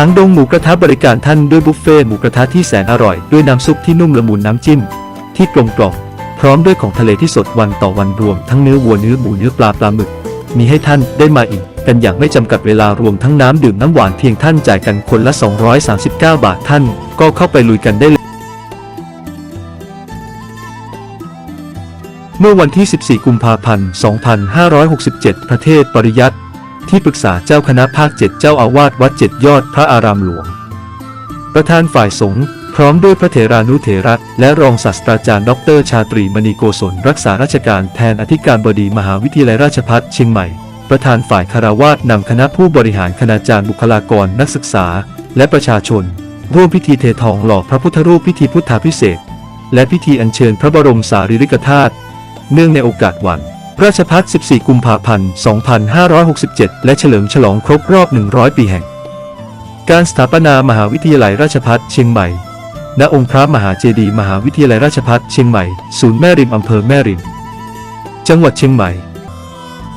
างดงหมูกระทะบริการท่านด้วยบุฟเฟ่หมูกระทะที่แสนอร่อย ด้วยน้ำซุปที่นุ่มละมุนน้ำจิ้ม ที่กลมกล่อมพร้อมด้วยของทะเลที่สดวันต่อวันรวม ทั้งเนื้อวัวเนื้อหมูเนื้อปลาปลาหมึก มีให้ท่านได้มาอิ่มกันอย่างไม่จำกัดเวลารวมทั้งน้ำดื่มน้ำหวานเพียงท่านจ่ายกันคนละ 239 บาทท่าน ก็เข้าไปลุยกันได้เลยเมื่อวันที่ 14 กุมภาพันธ์ 2567พระเทพปริยัติ ที่ปรึกษาเจ้าคณะภาค7เจ้าอาวาสวัดเจ็ดยอดพระอารามหลวง ประธานฝ่ายสงฆ์พร้อมด้วยพระเถรานุเถระและรองศาสตราจารย์ดร ชาตรีมณีโกศลรักษาราชการแทนอธิการบดีมหาวิทยาลัยราชภัฏเชียงใหม่ ประธานฝ่ายคารวาสนำคณะผู้บริหารคณาจารย์บุคลากรนักศึกษา และประชาชน ร่วมพิธีเททองหล่อพระพุทธรูปพิธีพุทธาพิเศษและพิธีอัญเชิญพระบรมสารีริกธาตุเนื่องในโอกาสวัน ราชพัฒ14 กุมภาพันธ์ 2567 และเฉลิมฉลองครบรอบ 100 ปีแห่ง การสถาปนามหาวิทยาลัยราชพัฒเชียงใหม่ ณ องค์พระมหาเจดีย์มหาวิทยาลัยราชพัฒเชียงใหม่ ศูนย์แม่ริมอำเภอแม่ริม จังหวัดเชียงใหม่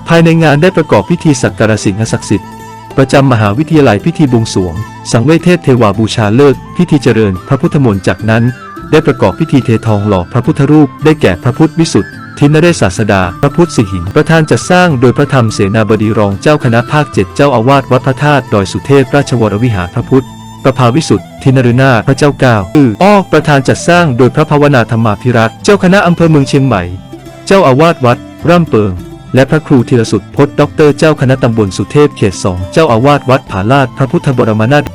ภายในงานได้ประกอบพิธีสักการะสิ่งศักดิ์สิทธิ์ประจำมหาวิทยาลัยพิธีบวงสรวง สังเวชเทพเทวาบูชาเลิก พิธีเจริญพระพุทธมนต์จากนั้น ได้ประกอบพิธีเททองหล่อพระพุทธรูปได้แก่พระพุทธวิสุทธิ ทินเรศาสดา พระพุทธสิหิงประธานจัดสร้างโดยพระธรรมเสนาบดีรองเจ้าคณะภาคเจ็ดเจ้าอาวาสวัดพระธาตุดอยสุเทพราชวรวิหารพระพุทธประภาวิสุทธิทินรุนาพระเจ้าก้าอืออ้อประธานจัดสร้างโดยพระภาวนาธรรมาภิรักษ์เจ้าคณะอำเภอเมืองเชียงใหม่ เจ้าอาวาสวัด ร่ำเปิง และพระครูธีรสุดพจน์ด็อกเตอร์เจ้าคณะตำบลสุเทพเขตสองเจ้าอาวาสวัดผาลาดพระพุทธบรมนาถ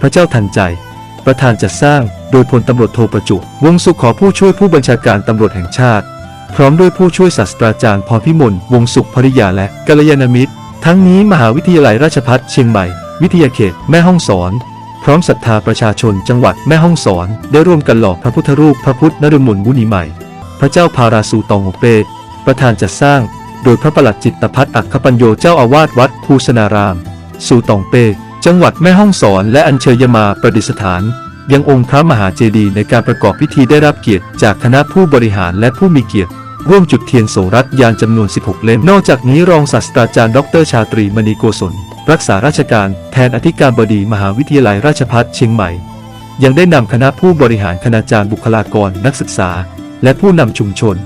พระเจ้าทันใจ ประธานจัดสร้างโดยพลตำรวจโทประจุวงสุขขอผู้ช่วยผู้บัญชาการตำรวจแห่งชาติ พร้อมด้วยผู้ช่วยศาสตราจารย์พรพิมล วงศ์สุขภริยาและกัลยาณมิตร ทั้งนี้มหาวิทยาลัยราชภัฏเชียงใหม่ วิทยาเขตแม่ฮ่องสอน พร้อมศรัทธาประชาชนจังหวัดแม่ฮ่องสอน ได้ร่วมกันหล่อพระพุทธรูปพระพุทธนรมนมุนีใหม่ พระเจ้าพาราสูตองโอเปตประธานจัดสร้าง โดยพระประหลัดจิตพัฒน์อัคคปัญโยเจ้าอาวาสวัดภูสนาราม สูตองเปจังหวัดแม่ฮ่องสอนและอัญเชิญมาประดิษฐาน ยังองค์พระมหาเจดีย์ในการประกอบพิธีได้รับเกียรติจากคณะผู้บริหารและผู้มีเกียรติ ร่วมจุดเทียนโสรัตยานจำนวน 16 เล่ม นอกจากนี้รองศาสตราจารย์ดรชาตรีมณีโกศล รักษาราชการแทนอธิการบดีมหาวิทยาลัยราชภัฏเชียงใหม่ ยังได้นำคณะผู้บริหารคณาจารย์บุคลากรนักศึกษา และผู้นำชุมชน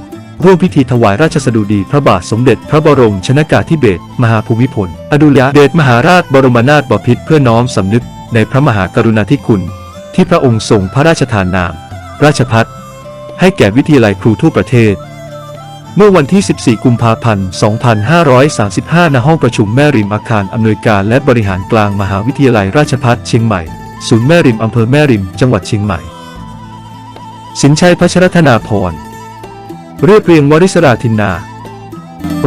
ร่วมพิธีถวายราชสดุดีพระบาทสมเด็จพระบรมชนากาธิเบศรมหาภูมิพล อดุลยเดชมหาราชบรมนาถบพิตรเพื่อน้อมสำนึกในพระมหากรุณาธิคุณ ที่พระองค์ทรงพระราชทานนาม ราชพัฒให้แก่วิทยาลัยครูทั่วประเทศ เมื่อวันที่ 14 กุมภาพันธ์ 2535 ณ ห้องประชุมแม่ริมอาคารอำนวยการและบริหารกลางมหาวิทยาลัยราชภัฏเชียงใหม่ ศูนย์แม่ริมอำเภอแม่ริม จังหวัดเชียงใหม่ สินชัยพัชรธนาพร เรียบเรียงวริศราธินนา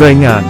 รายงาน